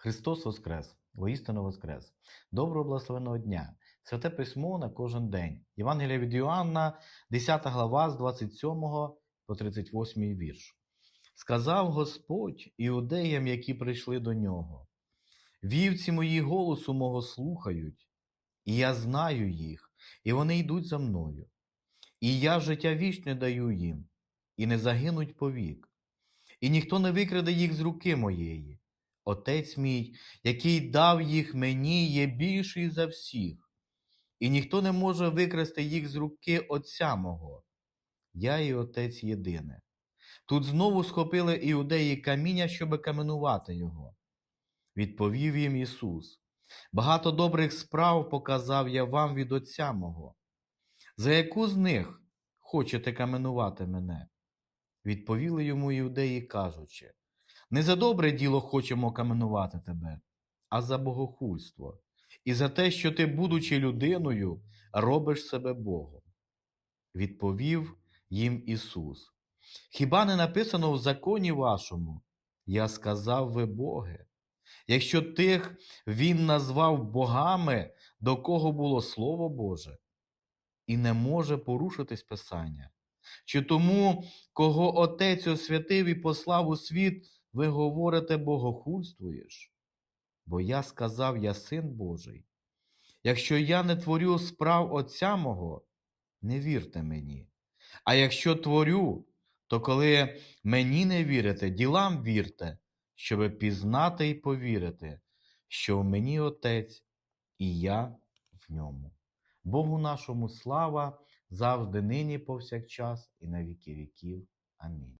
Христос Воскрес! Воістину Воскрес! Доброго благословеного дня! Святе письмо на кожен день. Євангелія від Іоанна, 10 глава з 27 по 38 вірш. Сказав Господь іудеям, які прийшли до нього: Вівці мої голосу мого слухають, і я знаю їх, і вони йдуть за мною. І я життя вічне даю їм, і не загинуть повік, і ніхто не викраде їх з руки моєї. Отець мій, який дав їх мені, є більший за всіх, і ніхто не може викрасти їх з руки Отця мого. Я і Отець єдине. Тут знову схопили іудеї каміння, щоби каменувати його. Відповів їм Ісус: Багато добрих справ показав я вам від Отця мого. За яку з них хочете каменувати мене? Відповіли йому іудеї, кажучи, не за добре діло хочемо каменувати тебе, а за богохульство, і за те, що ти, будучи людиною, робиш себе Богом. Відповів їм Ісус. Хіба не написано в законі вашому? Я сказав ви Боги. Якщо тих він назвав богами, до кого було Слово Боже, і не може порушитись Писання. Чи тому, кого Отець освятив і послав у світ, ви говорите богохульствуєш? Бо я сказав, я син Божий. Якщо я не творю справ Отця мого, не вірте мені. А якщо творю, то коли мені не вірите, ділам вірте, щоби пізнати і повірити, що в мені Отець і я в ньому. Богу нашому слава завжди, нині, повсякчас і на віки віків. Амінь.